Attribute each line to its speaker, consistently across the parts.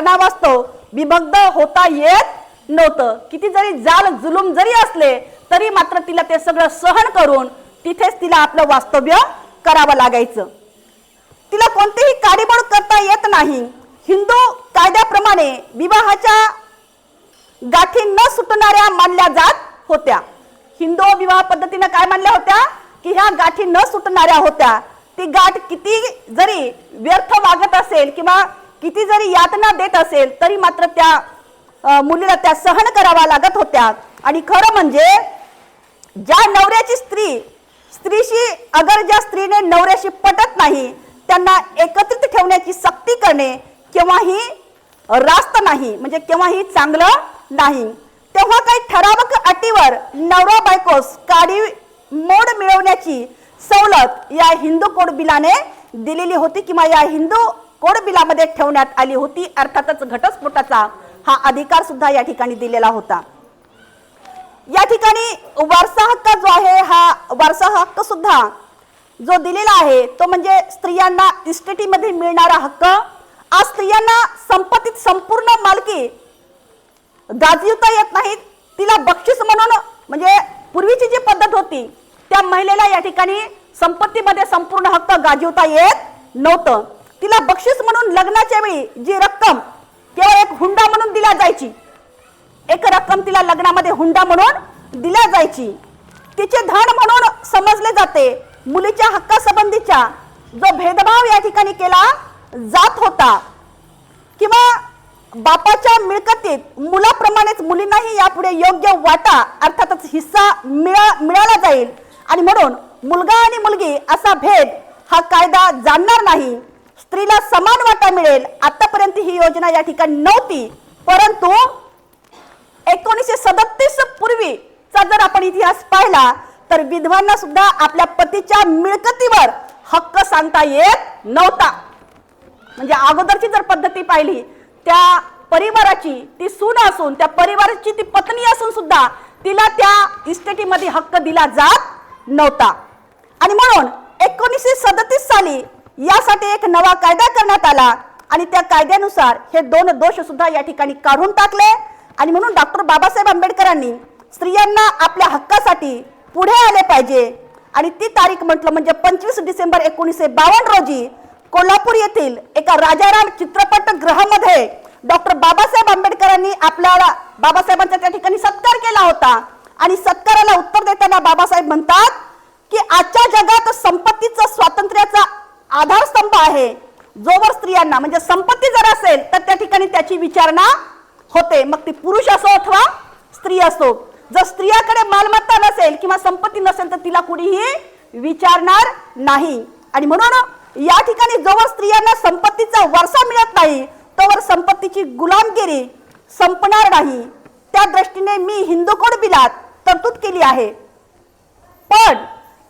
Speaker 1: कारणावास्तव विभक्त होता येत नव्हतं. किती जरी जाल जुलूम जरी असले तरी मात्र तिला ते सगळं सहन करून तिथेच तिला आपलं वास्तव्य करावं लागायचं. तिला कोणतेही काडीबोड करता येत नाही. हिंदू कायद्याप्रमाणे विवाहाच्या गाठी न सुटणाऱ्या मानल्या जात होत्या. हिंदू विवाह पद्धतीनं काय मानल्या होत्या? की ह्या गाठी न सुटणाऱ्या होत्या. ती गाठ किती जरी व्यर्थ वागत असेल किंवा किती जरी यातना देत असेल तरी मात्र त्या मुलीला त्या सहन करावा लागत होत्या. आणि खरं म्हणजे ज्या नवऱ्याची स्त्री स्त्रीशी अगर ज्या स्त्रीने नवऱ्याशी पटत नाही त्यांना एकत्रित ठेवण्याची सक्ती करणे केव्हाही रास्त नाही म्हणजे केव्हाही चांगलं नाही. तेव्हा काही ठराविक अटीवर नवरा बायकोस काडी मोड मिळवण्याची सवलत या हिंदू कोड बिलाने दिलेली होती किंवा या हिंदू कोड बिलामध्ये ठेवण्यात आली होती. अर्थातच घटस्फोटाचा हा अधिकार सुद्धा या ठिकाणी दिलेला होता. या ठिकाणी वारसा हक्क जो आहे हा वारसा हक्क सुद्धा जो दिलेला आहे तो म्हणजे स्त्रियांना इस्टेटीमध्ये मिळणारा हक्क. आज स्त्रियांना संपत्तीत संपूर्ण मालकी गाजविता येत नाही. तिला बक्षीस म्हणून म्हणजे पूर्वीची जी पद्धत होती त्या महिलेला या ठिकाणी संपत्तीमध्ये संपूर्ण हक्क गाजवता येत नव्हतं. तिला बक्षीस म्हणून लग्नाच्या वेळी जी रक्कम केवळ एक हुंडा म्हणून दिल्या जायची. एक रक्कम तिला लग्नामध्ये हुंडा म्हणून दिल्या जायची. तिचे धन म्हणून समजले जाते. मुलीच्या हक्कासंबंधीचा जो भेदभाव या ठिकाणी केला जात होता किंवा बापाच्या मिळकतीत मुलाप्रमाणेच मुलींनाही यापुढे योग्य वाटा अर्थातच हिस्सा मिळा मिळाला जाईल. आणि म्हणून मुलगा आणि मुलगी असा भेद हा कायदा जाणणार नाही. स्त्रीला समान वाटा मिळेल. आतापर्यंत ही योजना या ठिकाणी नव्हती. परंतु एकोणीसशे सदतीस पूर्वीचा जर आपण इतिहास पाहिला तर विधवांना सुद्धा आपल्या पतीच्या मिळकतीवर हक्क सांगता येत नव्हता. म्हणजे अगोदरची जर पद्धती पाहिली त्या परिवाराची ती सून असून त्या परिवाराची ती पत्नी असून सुद्धा तिला त्या इस्टेटीमध्ये हक्क दिला जात नव्हता. आणि म्हणून एकोणीसशे सदतीस साली यासाठी एक नवा कायदा करण्यात आला आणि त्या कायद्यानुसार हे दोन दोष सुद्धा या ठिकाणी काढून टाकले. आणि म्हणून डॉक्टर बाबासाहेब आंबेडकरांनी स्त्रियांना आपल्या हक्कासाठी पुढे आले पाहिजे. आणि ती तारीख म्हटलं म्हणजे पंचवीस डिसेंबर एकोणीसशे बावन्न रोजी कोल्हापूर येथील एका राजाराम चित्रपट गृहामध्ये डॉक्टर बाबासाहेब आंबेडकरांनी आपल्याला बाबासाहेबांचा त्या ठिकाणी सत्कार केला होता. आणि सत्काराला उत्तर देताना बाबासाहेब म्हणतात की आजच्या जगात संपत्तीचा स्वातंत्र्याचा आधारस्तंभ आहे. जोवर स्त्रियांना म्हणजे संपत्ती जर असेल तर त्या ठिकाणी त्याची विचारणा होते. मग ती पुरुष असो अथवा स्त्री असो. जर स्त्रियाकडे मालमत्ता नसेल किंवा संपत्ती नसेल तर तिला कुणीही विचारणार नाही. आणि म्हणून या ठिकाणी जोवर स्त्रियांना संपत्तीचा वारसा मिळत नाही तोवर संपत्तीची गुलामगिरी संपणार नाही. त्या दृष्टीने मी हिंदू कोड बिलात तरतूद केली आहे. पण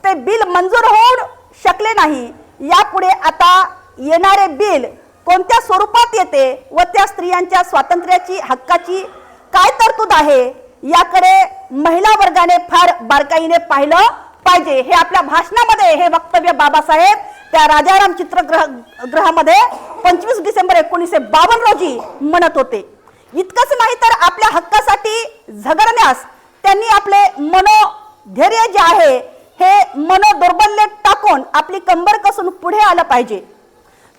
Speaker 1: ते बिल मंजूर होऊन शकले नाही. यापुढे आता येणारे बिल कोणत्या स्वरूपात येते व त्या स्त्रियांच्या स्वातंत्र्याची हक्काची काय तरतूद आहे याकडे महिला वर्गाने फार बारकाईने पाहिलं पाहिजे. हे आपल्या भाषणामध्ये हे वक्तव्य बाबासाहेब त्या राजाराम चित्रग्रह ग्रहामध्ये पंचवीस डिसेंबर एकोणीसशे बावन्न रोजी म्हणत होते. इतकंच नाही तर आपल्या हक्कासाठी झगडण्यास त्यांनी आपले मनोधैर्य जे आहे हे मनोदौर्बल्य टाकून आपली कंबर कसून पुढे आलं पाहिजे.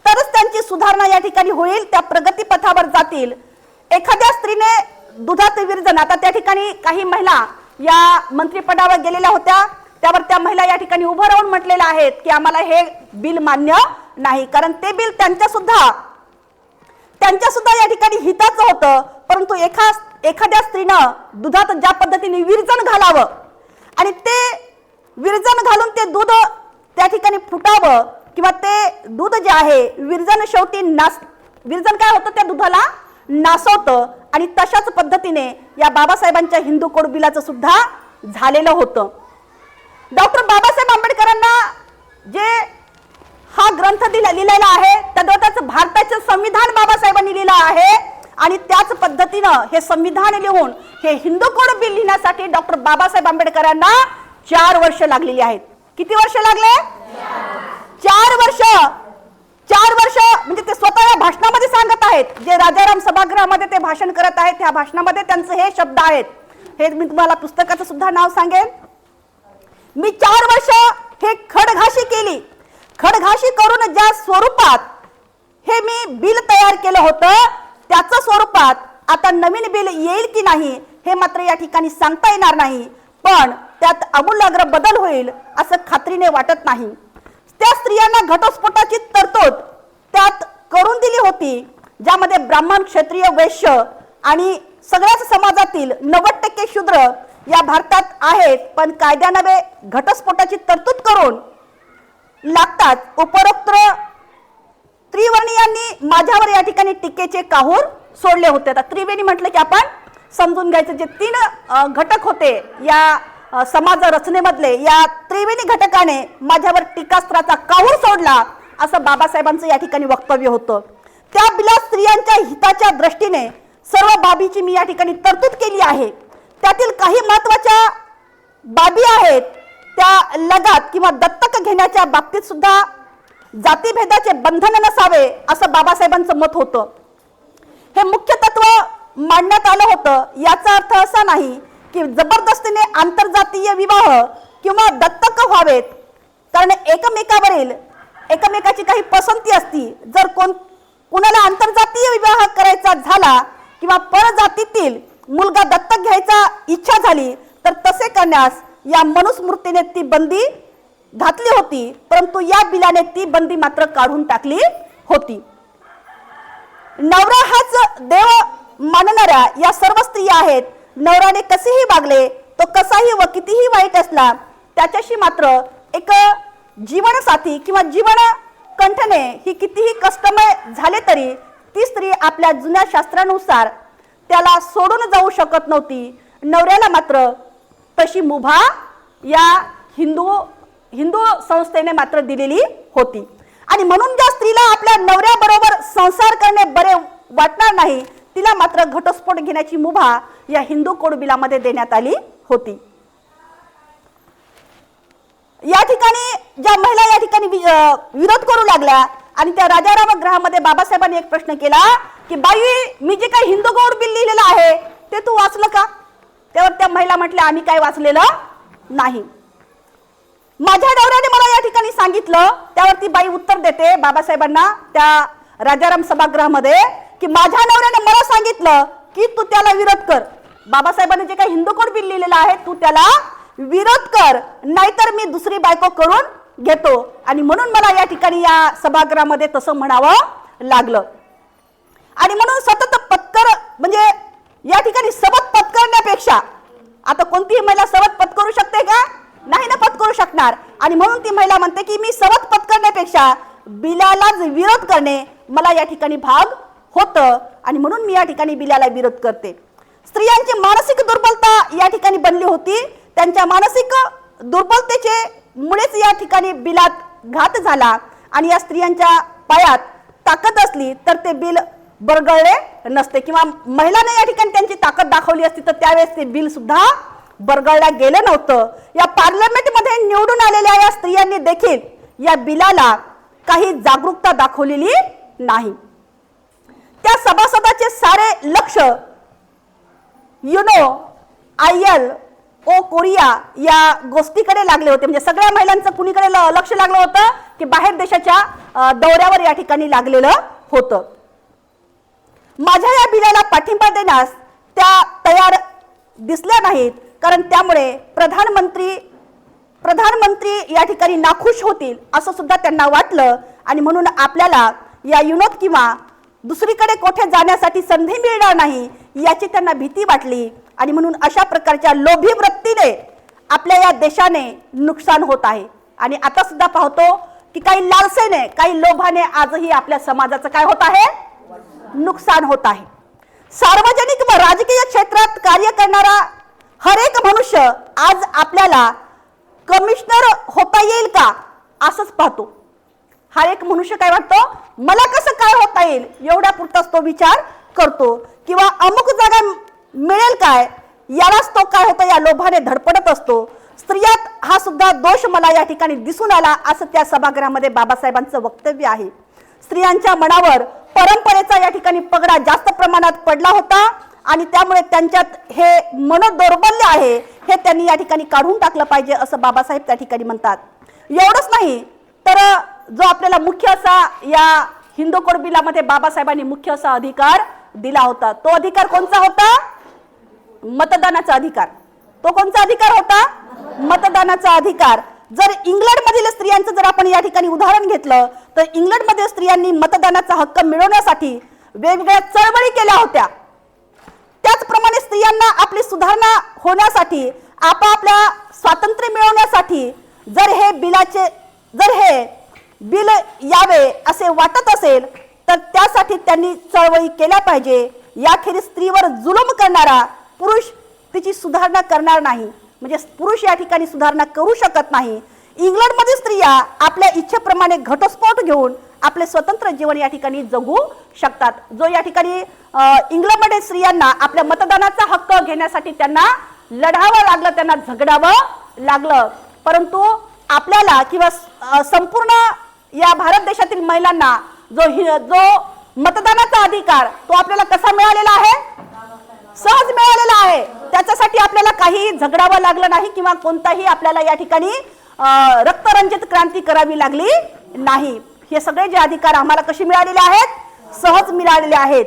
Speaker 1: तरच त्यांची सुधारणा या ठिकाणी होईल त्या प्रगतीपथावर जातील. एखाद्या स्त्रीने दुधात विरजन आता त्या ठिकाणी काही महिला या मंत्रिपदावर गेलेल्या होत्या त्यावर त्या महिला या ठिकाणी उभं राहून म्हटलेल्या आहेत की आम्हाला हे बिल मान्य नाही कारण ते बिल त्यांच्या सुद्धा त्यांच्या सुद्धा या ठिकाणी हिताचं होतं परंतु एका एखाद्या स्त्रीनं दुधात ज्या पद्धतीने विरजन घालावं आणि ते विरजन घालून ते दूध त्या ठिकाणी फुटावं किंवा ते दूध जे आहे विरजन शेवटी नास विरजन काय होतं? त्या दुधाला नासवतं. आणि तशाच पद्धतीने या बाबासाहेबांच्या हिंदू कोड बिलाचं सुद्धा झालेलं होतं. डॉक्टर बाबासाहेब आंबेडकरांना जे हा ग्रंथ दिला लिहिलेला आहे तद्वतच भारताचं संविधान बाबासाहेबांनी लिहिलं आहे. आणि त्याच पद्धतीनं हे संविधान लिहून हे हिंदू कोड बिल लिहिण्यासाठी डॉक्टर बाबासाहेब आंबेडकरांना चार वर्ष लागलेली आहेत. किती वर्ष लागले? चार वर्ष. चार वर्ष म्हणजे ते स्वतः या भाषणामध्ये सांगत आहेत. जे राजाराम सभागृहामध्ये ते भाषण करत आहेत त्या भाषणामध्ये त्यांचे हे शब्द आहेत. हे मी तुम्हाला पुस्तकाचं सुद्धा नाव सांगेन. मी चार वर्ष हे खडघाशी केली. खडघाशी करून ज्या स्वरूपात हे मी बिल तयार केलं होतं त्याचं स्वरूपात आता नवीन बिल येईल की नाही हे मात्र या ठिकाणी सांगता येणार नाही. पण त्यात आमूलाग्र बदल होईल असं खात्रीने वाटत नाही. त्या स्त्रियांना घटस्फोटाची तरतूद त्यात करून दिली होती ज्यामध्ये ब्राह्मण क्षेत्रीय वैश्य आणि सगळ्याच समाजातील नव्वद टक्के शूद्र या भारतात आहेत पण कायद्यानवे घटस्फोटाची तरतूद करून लागतात उपरोक्त त्रिवर्णीयांनी माझ्यावर या ठिकाणी टीकेचे काहूर सोडले होते. आता त्रिवेणी म्हटलं की आपण समजून घ्यायचं जे तीन घटक होते या समाज रचनेमधले या त्रिवेणी घटकाने माझ्यावर टीकास्त्राचा काहूर सोडला असं बाबासाहेबांचं या ठिकाणी वक्तव्य होतं. त्या बिला स्त्रियांच्या हिताच्या दृष्टीने सर्व बाबीची मी या ठिकाणी तरतूद केली आहे. त्यातील काही महत्त्वाच्या बाबी आहेत त्या लगात किंवा दत्तक घेण्याच्या बाबतीत सुद्धा जातीभेदाचे बंधन नसावे असं बाबासाहेबांचं मत होतं. हे मुख्य तत्व मांडण्यात आलं होतं याचा अर्थ असा नाही की जबरदस्तीने आंतरजातीय विवाह किंवा दत्तक व्हावेत. कारण एकमेकावरील एकमेकाची काही पसंती असती. जर कोण कुणाला आंतरजातीय विवाह करायचा झाला किंवा परजातीतील मुलगा दत्तक घ्यायचा इच्छा झाली तर तसे करण्यास या मनुस्मृतीने ती बंदी घातली होती. परंतु या बिलाने ती बंदी मात्र काढून टाकली होती. नवरा हाच देव मानणाऱ्या या सर्व स्त्रिया आहेत. नवऱ्याने कसेही वागले तो कसाही व कितीही वाईट असला त्याच्याशी मात्र एक जीवनसाथी किंवा जीवन कंठने ही कितीही कष्टमय झाले तरी ती स्त्री आपल्या जुन्या शास्त्रानुसार त्याला सोडून जाऊ शकत नव्हती. नवऱ्याला मात्र तशी मुभा या हिंदू हिंदू संस्थेने मात्र दिलेली होती. आणि म्हणून ज्या स्त्रीला आपल्या नवऱ्याबरोबर संसार करणे बरे वाटणार नाही तिला मात्र घटस्फोट घेण्याची मुभा या हिंदू कोड बिलामध्ये देण्यात आली होती. या ठिकाणी ज्या महिला या ठिकाणी विरोध करू लागल्या आणि त्या राजाराम ग्रहामध्ये बाबासाहेबांनी एक प्रश्न केला की बाई मी जे काही हिंदू गौर बिल लिहिलेलं आहे ते तू वाचलं का? त्यावर त्या महिला म्हटल्या आम्ही काय वाचलेलं नाही. माझ्या नवऱ्याने मला या ठिकाणी सांगितलं त्यावर ती बाई उत्तर देते. बाबासाहेबांना त्या राजाराम सभागृहामध्ये की माझ्या नवऱ्याने मला सांगितलं की तू त्याला विरोध कर. बाबासाहेबांनी जे काही हिंदू कोड बिल लिहिलेलं आहे तू त्याला विरोध कर. नाहीतर मी दुसरी बायको करून घेतो. आणि म्हणून मला या ठिकाणी या सभागृहामध्ये तसं म्हणावं लागलं. आणि म्हणून सतत पत्कर म्हणजे या ठिकाणी सबत पत्करण्यापेक्षा आता कोणतीही महिला सबत पत्करू शकते का? नाही ना पत्करू शकणार. आणि म्हणून ती महिला म्हणते की मी सबत पत्करण्यापेक्षा बिलालाच विरोध करणे मला या ठिकाणी भाग होतं आणि म्हणून मी या ठिकाणी बिलाला विरोध करते. स्त्रियांची मानसिक दुर्बलता या ठिकाणी बनली होती. त्यांच्या मानसिक दुर्बलतेचे मुळेच या ठिकाणी बिलात घात झाला आणि या स्त्रियांच्या पायात ताकद असली तर ते बिल बरगळले नसते किंवा महिलांना या ठिकाणी त्यांची ताकद दाखवली असती तर त्यावेळेस ते बिल सुद्धा बरगळल्या गेलं नव्हतं. या पार्लमेंटमध्ये निवडून आलेल्या या स्त्रियांनी देखील या बिलाला काही जागरूकता दाखवलेली नाही. त्या सभासदाचे सारे लक्ष UNO I L O Korea या गोष्टीकडे लागले होते. म्हणजे सगळ्या महिलांचं कुणीकडे ल- लक्ष लागलं होतं की बाहेर देशाच्या दौऱ्यावर या ठिकाणी लागलेलं होतं. माझ्या या बिलाला पाठिंबा देण्यास त्या तयार दिसल्या नाहीत कारण त्यामुळे प्रधानमंत्री प्रधानमंत्री या ठिकाणी नाखुश होतील असं सुद्धा त्यांना वाटलं. आणि म्हणून आपल्याला या युनोत किंवा दुसरीकडे कोठे जाण्यासाठी संधी मिळणार नाही याची त्यांना भीती वाटली. आणि म्हणून अशा प्रकारच्या लोभी वृत्तीने आपल्या या देशाने नुकसान होत आहे. आणि आता सुद्धा पाहतो की काही लालसेने काही लोभाने आजही आपल्या समाजाचं काय होत आहे? नुकसान होत आहे. सार्वजनिक व राजकीय क्षेत्रात कार्य करणारा हर एक मनुष्य आज आपल्याला कमिशनर होता येईल का? असंच पाहतो. हा एक मनुष्य काय वाटतो? मला कसं काय होता येईल? एवढ्या पुरताच तो विचार करतो. किंवा अमुक जागा मिळेल काय? यालाच तो काय होतं? या लोभाने धडपडत असतो. स्त्रियात हा सुद्धा दोष मला या ठिकाणी दिसून आला असं त्या सभागृहामध्ये बाबासाहेबांचं वक्तव्य आहे. स्त्रियांच्या मनावर परंपरेचा या ठिकाणी पगडा जास्त प्रमाणात पडला होता आणि त्यामुळे त्यांच्यात हे मनोदौर्बल्य आहे हे त्यांनी या ठिकाणी काढून टाकलं पाहिजे असं बाबासाहेब त्या ठिकाणी म्हणतात. एवढंच नाही तर जो आपल्याला मुख्य असा या हिंदू कोड बिलामध्ये बाबासाहेबांनी मुख्य असा अधिकार दिला होता. तो अधिकार कोणता होता? मतदानाचा अधिकार. तो कोणता अधिकार होता? मतदानाचा अधिकार. जर इंग्लंडमधील स्त्रियांचं जर आपण या ठिकाणी उदाहरण घेतलं तर इंग्लंडमध्ये स्त्रियांनी मतदानाचा हक्क मिळवण्यासाठी वेगवेगळ्या चळवळी केल्या होत्या. त्याचप्रमाणे स्त्रियांना आपली सुधारणा होण्यासाठी आपापल्या स्वातंत्र्य मिळवण्यासाठी जर हे बिलाचे जर हे बिल यावे असे वाटत असेल तर त्यासाठी त्यांनी चळवळी केल्या पाहिजे. याखेरीज स्त्रीवर जुलूम करणारा पुरुष तिची सुधारणा करणार नाही. म्हणजे पुरुष या ठिकाणी सुधारणा करू शकत नाही. इंग्लंडमध्ये स्त्रिया आपल्या इच्छेप्रमाणे घटस्फोट घेऊन आपले स्वतंत्र जीवन या ठिकाणी जगू शकतात. जो या ठिकाणी इंग्लंडमध्ये स्त्रियांना आपल्या मतदानाचा हक्क घेण्यासाठी त्यांना लढावं लागलं त्यांना झगडावं लागलं. परंतु आपल्याला किंवा संपूर्ण या भारत देशातील महिलांना जो हि- जो मतदानाचा अधिकार तो आपल्याला कसा मिळालेला आहे? सहज मिळालेला आहे. त्याच्यासाठी आपल्याला काही झगडावं लागलं नाही किंवा कोणताही आपल्याला या ठिकाणी रक्तरंजित क्रांती करावी लागली नाही. हे सगळे जे अधिकार आम्हाला कसे मिळालेले आहेत? सहज मिळालेले आहेत.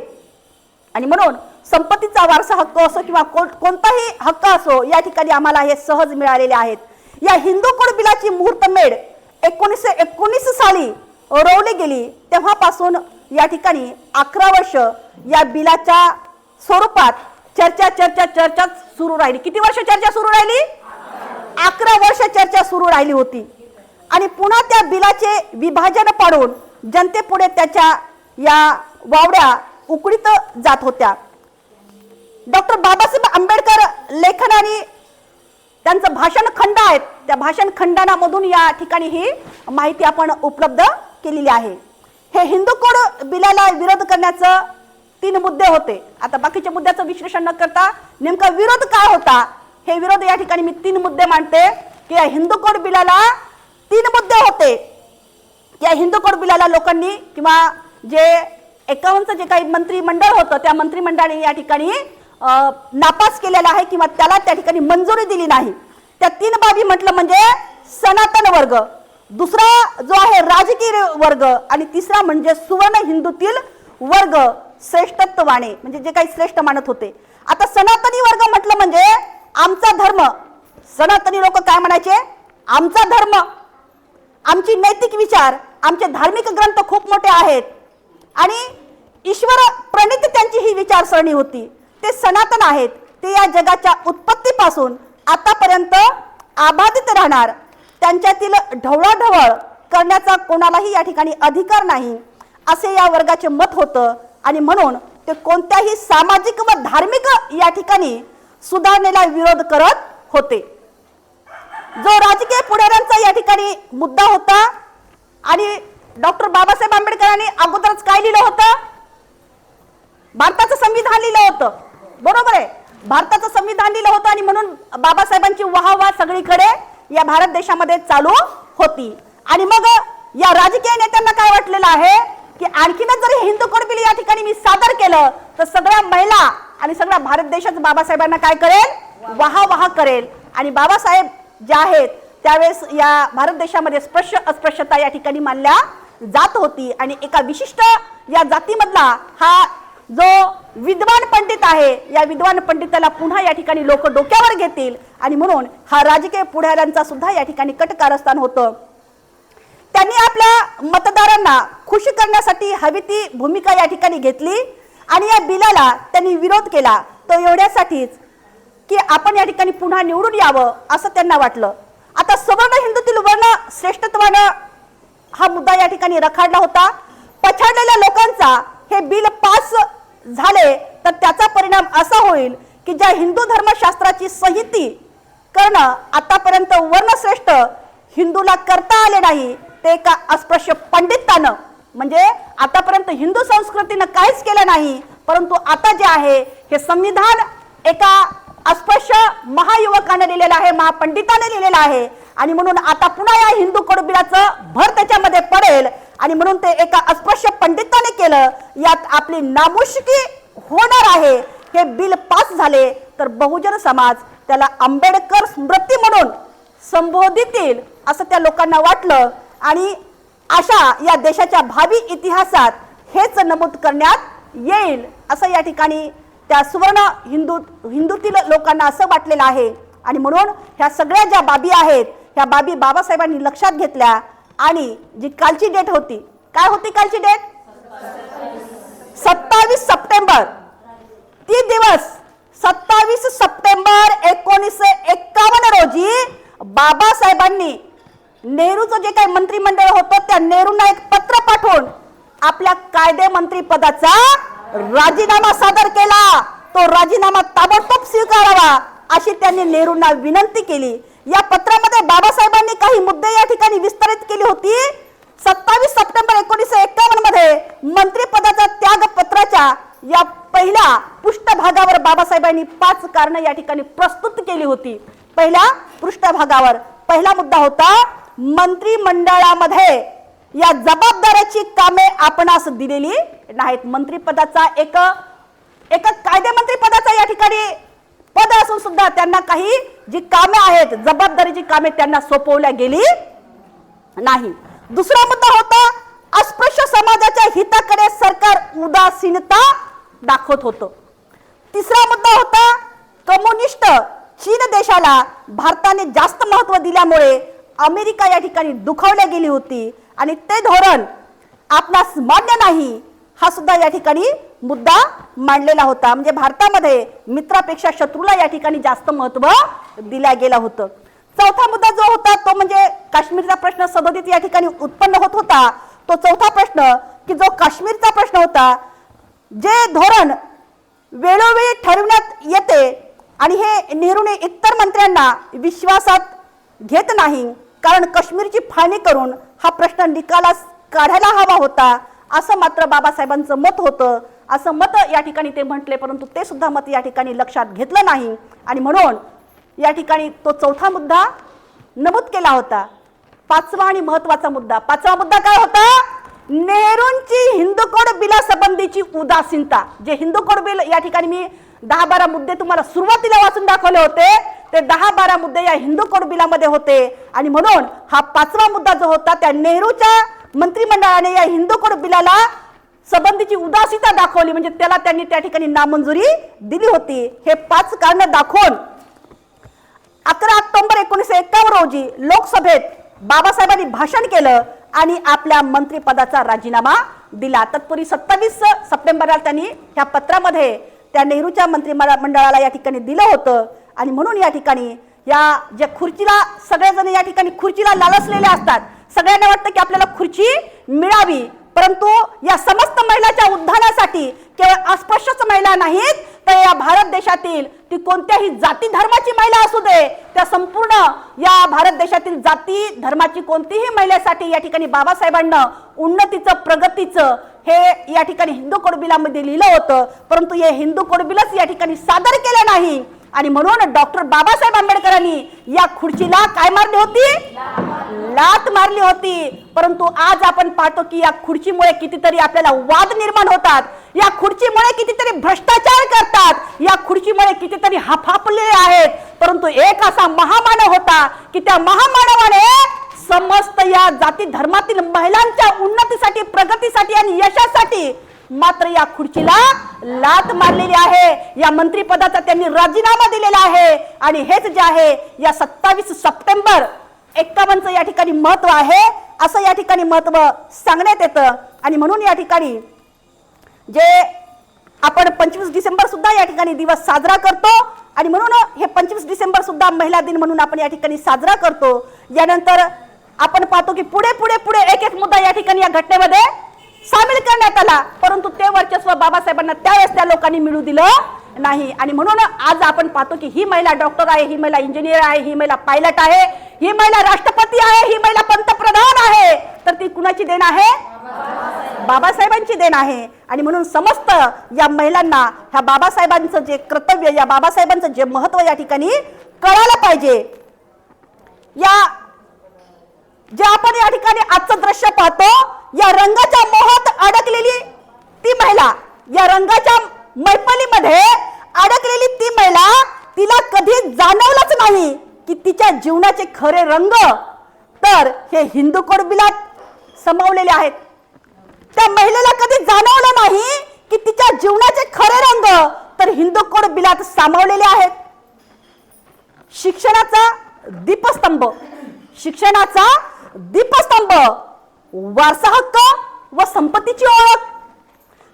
Speaker 1: आणि म्हणून संपत्तीचा वारसा हक्क असो किंवा कोण- कोणताही हक्क असो या ठिकाणी आम्हाला हे सहज मिळालेले आहेत. या हिंदू कोड बिलाची मुहूर्तमेढ एकोणीसशे एकोणीस साली रोवली गेली तेव्हापासून या ठिकाणी अकरा वर्ष या बिलाच्या स्वरूपात चर्चा चर्चा चर्चा सुरू राहिली. किती वर्ष चर्चा सुरू राहिली? अकरा वर्ष चर्चा सुरू राहिली होती. आणि पुन्हा त्या बिलाचे विभाजन पाडून जनतेपुढे त्याच्या या वावड्या उकडीत जात होत्या. डॉक्टर बाबासाहेब आंबेडकर लेखन आणि त्यांचं भाषण खंड आहेत. त्या भाषण खंडानामधून या ठिकाणी ही माहिती आपण उपलब्ध केलेली आहे. हे हिंदू कोड बिलाला विरोध करण्याचं तीन मुद्दे होते. आता बाकीच्या मुद्द्याचं विश्लेषण न करता नेमका विरोध काय होता हे विरोध या ठिकाणी मी तीन मुद्दे मांडते. की या हिंदू कोड बिलाला तीन मुद्दे होते. या हिंदू कोड बिलाला लोकांनी किंवा जे एकावन्नचं जे काही मंत्रिमंडळ होतं त्या मंत्रिमंडळाने या ठिकाणी नापास केलेला आहे किंवा त्याला त्या ठिकाणी मंजुरी दिली नाही. त्या तीन बाबी म्हटलं म्हणजे सनातन वर्ग. दुसरा जो आहे राजकीय वर्ग आणि तिसरा म्हणजे सुवर्ण हिंदूतील वर्ग श्रेष्ठत्वाने म्हणजे जे काही श्रेष्ठ मानत होते. आता सनातनी वर्ग म्हटलं म्हणजे आमचा धर्म. सनातनी लोक काय म्हणायचे? आमचा धर्म. आमची नैतिक विचार आमचे धार्मिक ग्रंथ खूप मोठे आहेत. आणि ईश्वर प्रणित त्यांची ही विचारसरणी होती. ते सनातन आहेत ते या जगाच्या उत्पत्तीपासून आतापर्यंत आबाधित राहणार. त्यांच्यातील ढवळाढवळ करण्याचा कोणालाही या ठिकाणी अधिकार नाही असे या वर्गाचे मत होतं. आणि म्हणून ते कोणत्याही सामाजिक व धार्मिक या ठिकाणी सुधारणेला विरोध करत होते. जो राजकीय पुढाऱ्यांचा या ठिकाणी मुद्दा होता आणि डॉक्टर बाबासाहेब आंबेडकरांनी अगोदरच काय लिहिलं होतं? भारताचं संविधान लिहिलं होतं. बरोबर आहे. भारताचं संविधान लिहिलं होतं आणि म्हणून बाबासाहेबांची वाहवा सगळीकडे या भारत देशामध्ये चालू होती. आणि मग या राजकीय नेत्यांना काय वाटलेलं आहे? की आणखीनच जर हिंदू कोड बिल या ठिकाणी मी सादर केलं तर सगळ्या महिला आणि सगळ्या भारत देशात बाबासाहेबांना काय करेल? वाहा वाहा करेल. आणि बाबासाहेब जे आहेत त्यावेळेस या भारत देशामध्ये स्पृश्य अस्पृश्यता या ठिकाणी मानल्या जात होती. आणि एका विशिष्ट या जातीमधला हा जो विद्वान पंडित आहे या विद्वान पंडिताला पुन्हा या ठिकाणी लोक डोक्यावर घेतील आणि म्हणून हा राजकीय पुढाऱ्यांचा सुद्धा या ठिकाणी कट कारस्थान होतं. त्यांनी आपल्या मतदारांना खुश करण्यासाठी हवी ती भूमिका या ठिकाणी घेतली आणि या बिलाला त्यांनी विरोध केला. तो एवढ्यासाठीच की आपण या ठिकाणी पुन्हा निवडून यावं असं त्यांना वाटलं. आता सवर्ण हिंदूतील वर्ण श्रेष्ठत्वानं हा मुद्दा या ठिकाणी रखाडला होता. पछाडलेल्या लोकांचा हे बिल पास झाले तर त्याचा परिणाम असा होईल की ज्या हिंदू धर्मशास्त्राची संहिती करणं आतापर्यंत वर्णश्रेष्ठ हिंदूला करता आले नाही ते एका अस्पृश्य पंडितानं म्हणजे आतापर्यंत हिंदू संस्कृतीनं काहीच केलं नाही परंतु आता जे आहे हे संविधान एका अस्पृश्य महायुवकाने लिहिलेलं आहे महापंडिताने लिहिलेलं आहे. आणि म्हणून आता पुन्हा या हिंदू कडबिलाचं भर त्याच्यामध्ये पडेल आणि म्हणून ते एका अस्पृश्य पंडिताने केलं. यात आपली नामुष्की होणार आहे. हे बिल पास झाले तर बहुजन समाज त्याला आंबेडकर स्मृती म्हणून संबोधितील असं त्या लोकांना वाटलं. आणि अशा या देशाच्या भावी इतिहासात हेच नमूद करण्यात येईल असं या ठिकाणी त्या सुवर्ण हिंदू हिंदूतील लोकांना असं वाटलेलं आहे. आणि म्हणून ह्या सगळ्या ज्या बाबी आहेत ह्या बाबी बाबासाहेबांनी लक्षात घेतल्या. आणि जी कालची डेट होती काय होती कालची डेट? सत्तावीस सप्टेंबर. ती दिवस सत्तावीस सप्टेंबर एकोणीसशे एक्कावन्न रोजी बाबासाहेबांनी नेहरूचं जे काही मंत्रिमंडळ होतं त्या नेहरूंना एक पत्र पाठवून आपल्या कायदे मंत्री पदाचा राजीनामा सादर केला. तो राजीनामा ताबडतोब स्वीकारावा अशी त्यांनी नेहरूंना विनंती केली. या पत्रामध्ये बाबासाहेबांनी काही मुद्दे या ठिकाणी विस्तारित केली होती. सत्तावीस सप्टेंबर एकोणीसशे एक्कावन्नमध्ये मंत्रिपदाच्या त्यागपत्राच्या या पहिल्या पृष्ठभागावर बाबासाहेबांनी पाच कारण या ठिकाणी प्रस्तुत केली होती. पहिल्या पृष्ठभागावर पहिला मुद्दा होता मंत्रिमंडळामध्ये या जबाबदाऱ्याची कामे आपणास दिलेली नाहीत. मंत्रिपदाचा एक एक कायदेमंत्री पदाचा या ठिकाणी पद असून सुद्धा त्यांना काही जी कामे आहेत जबाबदारीची कामे त्यांना सोपवल्या गेली नाही. दुसरा मुद्दा होता अस्पृश्य समाजाच्या हिताकडे सरकार उदासीनता दाखवत होतं. तिसरा मुद्दा होता कम्युनिस्ट चीन देशाला भारताने जास्त महत्त्व दिल्यामुळे अमेरिका या ठिकाणी दुखावल्या गेली होती. आणि ते धोरण आपणास मान्य नाही हा सुद्धा या ठिकाणी मुद्दा मांडलेला होता. म्हणजे भारतामध्ये मित्रापेक्षा शत्रूला या ठिकाणी जास्त महत्त्व दिल्या गेलं होतं. चौथा मुद्दा जो होता तो म्हणजे काश्मीरचा प्रश्न सदोदित या ठिकाणी उत्पन्न होत होता. तो चौथा प्रश्न की जो काश्मीरचा प्रश्न होता जे धोरण वेळोवेळी ठरवण्यात येते आणि हे नेहरूने इतर मंत्र्यांना विश्वासात घेत नाही कारण काश्मीरची फाळणी करून हा प्रश्न निकालास काढायला हवा होता असं मात्र बाबासाहेबांचं मत होतं. असं मत या ठिकाणी ते म्हटले परंतु ते सुद्धा मत या ठिकाणी लक्षात घेतलं नाही. आणि म्हणून या ठिकाणी तो चौथा मुद्दा नमूद केला होता. पाचवा आणि महत्त्वाचा मुद्दा. पाचवा मुद्दा काय होता? नेहरूंची हिंदू कोड बिलासंबंधीची उदासीनता. जे हिंदू कोड बिल या ठिकाणी मी दहा बारा मुद्दे तुम्हाला सुरुवातीला वाचून दाखवले होते ते दहा बारा मुद्दे या हिंदू कोड बिलामध्ये होते. आणि म्हणून हा पाचवा मुद्दा जो होता त्या नेहरूच्या मंत्रिमंडळाने या हिंदू कोड बिलाला संबंधीची उदासीता दाखवली म्हणजे त्याला त्यांनी त्या ठिकाणी नामंजुरी दिली होती. हे पाच कारण दाखवून अकरा ऑक्टोबर एकोणीसशे एक्कावन्न रोजी लोकसभेत बाबासाहेबांनी भाषण केलं आणि आपल्या मंत्रिपदाचा राजीनामा दिला. तत्पूर्वी सत्तावीस सप्टेंबरला त्यांनी ह्या पत्रामध्ये त्या नेहरूच्या मंत्रिमंडळाला या ठिकाणी दिलं होतं. आणि म्हणून या ठिकाणी या ज्या खुर्चीला सगळेजण या ठिकाणी खुर्चीला लालसलेले असतात सगळ्यांना वाटतं की आपल्याला खुर्ची मिळावी. परंतु या समस्त महिलाच्या उद्धारासाठी केवळ अस्पृश्यच महिला नाहीत तर या भारत देशातील ती कोणत्याही जाती धर्माची महिला असू दे त्या संपूर्ण या भारत देशातील जाती धर्माची कोणतीही महिलेसाठी या ठिकाणी बाबासाहेबांना उन्नतीचं प्रगतीचं हे या ठिकाणी हिंदू कोडबिलामध्ये लिहिलं होतं. परंतु हे हिंदू कोडबिलच या ठिकाणी सादर केलं नाही. आणि म्हणून डॉक्टर बाबासाहेब आंबेडकरांनी या खुर्चीला काय मारली होती? लात मारली होती. परंतु आज आपण पाहतो की या खुर्चीमुळे कितीतरी आपल्याला वाद निर्माण होतात. या खुर्चीमुळे कितीतरी भ्रष्टाचार करतात. या खुर्चीमुळे कितीतरी हफापलेले आहेत. परंतु एक असा महामानव होता की त्या महामानवाने समस्त या जाती धर्मातील महिलांच्या उन्नतीसाठी प्रगतीसाठी आणि यशासाठी मात्र या खुर्चीला लात मारलेली आहे. या मंत्रिपदाचा त्यांनी राजीनामा दिलेला आहे. आणि हेच जे आहे या सत्तावीस सप्टेंबर एक्कावन्नचं या ठिकाणी महत्त्व आहे असं या ठिकाणी महत्त्व सांगण्यात येतं. आणि म्हणून या ठिकाणी जे आपण पंचवीस डिसेंबर सुद्धा या ठिकाणी दिवस साजरा करतो आणि म्हणून हे पंचवीस डिसेंबर सुद्धा महिला दिन म्हणून आपण या ठिकाणी साजरा करतो. यानंतर आपण पाहतो की पुढे पुढे पुढे एक एक मुद्दा या ठिकाणी या घटनेमध्ये सामील करण्यात आला. परंतु ते वर्चस्व बाबासाहेबांना त्यावेळेस त्या लोकांनी मिळू दिलं नाही. आणि म्हणून आज आपण पाहतो की ही महिला डॉक्टर आहे ही महिला इंजिनियर आहे ही महिला पायलट आहे. ही महिला राष्ट्रपती आहे ही महिला पंतप्रधान आहे. तर ती कुणाची देण आहे? बाबासाहेबांची देण आहे. आणि म्हणून समस्त या महिलांना ह्या बाबासाहेबांचं जे कर्तव्य या बाबासाहेबांचं जे महत्त्व या ठिकाणी कळायला पाहिजे. या जे आपण या ठिकाणी आजचं दृश्य पाहतो या रंगाच्या मोहात अडकलेली ती महिला या रंगाच्या मैफलीमध्ये अडकलेली ती महिला तिला कधी जाणवलंच नाही. की तिच्या जीवनाचे खरे रंग तर हे हिंदू बिलात समावलेले आहेत. त्या महिलेला कधी जाणवलं नाही की तिच्या जीवनाचे खरे रंग तर हिंदू कोड बिलात सामावलेले आहेत. शिक्षणाचा दीपस्तंभ शिक्षणाचा दीपस्तंभ वारसा हक्क व संपत्तीची ओळख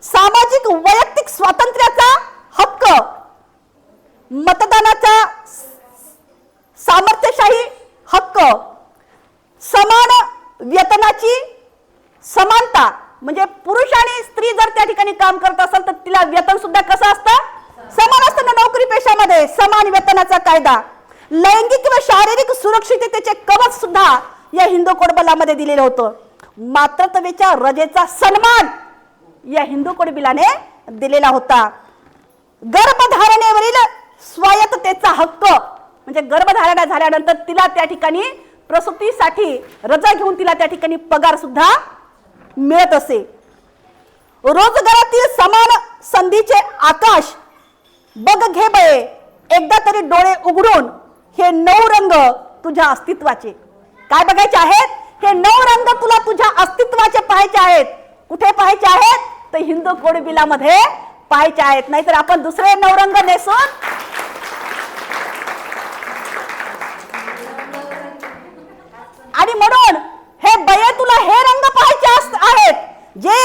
Speaker 1: सामाजिक वैयक्तिक स्वातंत्र्याचा हक्क मतदानाचा सामर्थ्यशाही हक्क समान वेतनाची समानता म्हणजे पुरुष आणि स्त्री जर त्या ठिकाणी काम करत असेल तर तिला वेतन सुद्धा कसं असतं? समान असतं ना नोकरी पेशामध्ये समान वेतनाचा कायदा. लैंगिक व शारीरिक सुरक्षिततेचे कवच सुद्धा या हिंदू कोडबलामध्ये दिलेलं होतं. मातृत्वेच्या रजेचा सन्मान या हिंदू कोडबिलाने दिलेला होता. गर्भधारणेवरील स्वायत्ततेचा हक्क म्हणजे गर्भधारणा झाल्यानंतर तिला त्या ठिकाणी प्रसूतीसाठी रजा घेऊन तिला त्या ठिकाणी पगार सुद्धा मिळत असे. रोजगारातील समान संधीचे आकाश बघ घे बये एकदा तरी डोळे उघडून हे नऊ रंग तुझ्या अस्तित्वाचे. काय बघायचे आहेत? हे नऊ रंग तुला तुझ्या अस्तित्वाचे पाहायचे आहेत. कुठे पाहायचे आहेत? तर हिंदू कोडबिलामध्ये पाहायचे आहेत. नाहीतर आपण दुसरे नऊ रंग नेसून आणि म्हणून हे बये तुला हे रंग पाहायचे आहेत. जे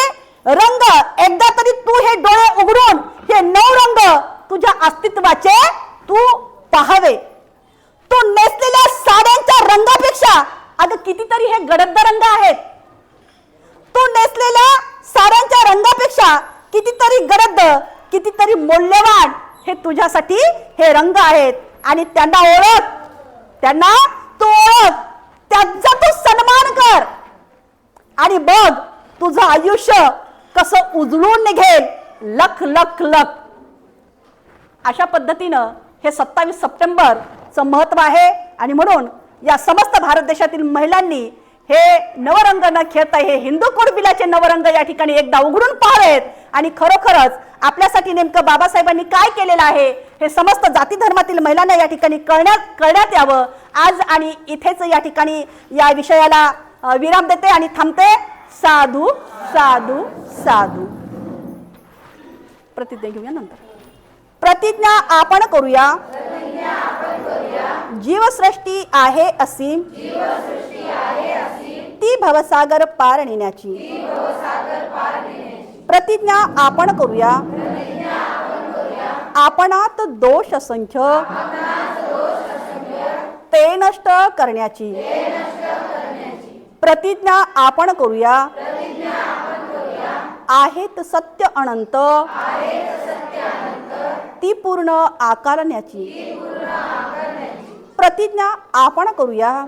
Speaker 1: रंग एकदा तरी तू हे डोळे उघडून हे नऊ रंग तुझ्या अस्तित्वाचे तू पाहावे. तू नेसलेल्या साड्यांच्या रंगापेक्षा अगं कितीतरी हे गडद रंग आहेत. तू नेसलेल्या साड्यांच्या रंगापेक्षा कितीतरी गडद कितीतरी मौल्यवान हे तुझ्यासाठी हे रंग आहेत. आणि त्यांना ओळख त्यांना तू ओळख त्यांचा तू सन्मान कर आणि बघ तुझं आयुष्य कसं उजळून निघेल? लख लख लख. अशा पद्धतीनं हे सत्तावीस सप्टेंबरचं महत्त्व आहे. आणि म्हणून या समस्त भारत देशातील महिलांनी हे नवरंग न खेळता हे हिंदू कुडबिलाचे नवरंग या ठिकाणी एकदा उघडून पाहावेत. आणि खरोखरच आपल्यासाठी नेमकं बाबासाहेबांनी काय केलेलं आहे हे समस्त जाती धर्मातील महिलांना या ठिकाणी कळण्यात कळण्यात यावं. आज आणि इथेच या ठिकाणी या विषयाला विराम देते आणि थांबते. साधू साधू साधू. प्रतिज्ञा घेऊया नंतर. प्रतिज्ञा आपण करूया. जीवसृष्टी आहे असीम ती भवसागर पार नेण्याची. प्रतिज्ञा आपण करूया. आपणात दोष असंख्य. ते नष्ट करण्याची. प्रतिज्ञा आपण करूया. आहेत सत्य अनंत. ती पूर्ण आकारण्याची. प्रतिज्ञा आपण करूया.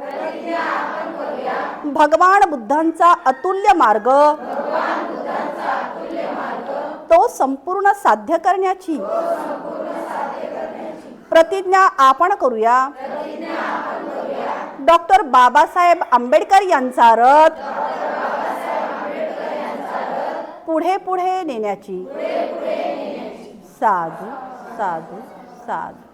Speaker 1: भगवान बुद्धांचा अतुल्य मार्ग. तो संपूर्ण साध्य करण्याची. प्रतिज्ञा आपण करूया. डॉक्टर बाबासाहेब आंबेडकर यांचा रथ पुढे पुढे नेण्याची साधू साधू साधू.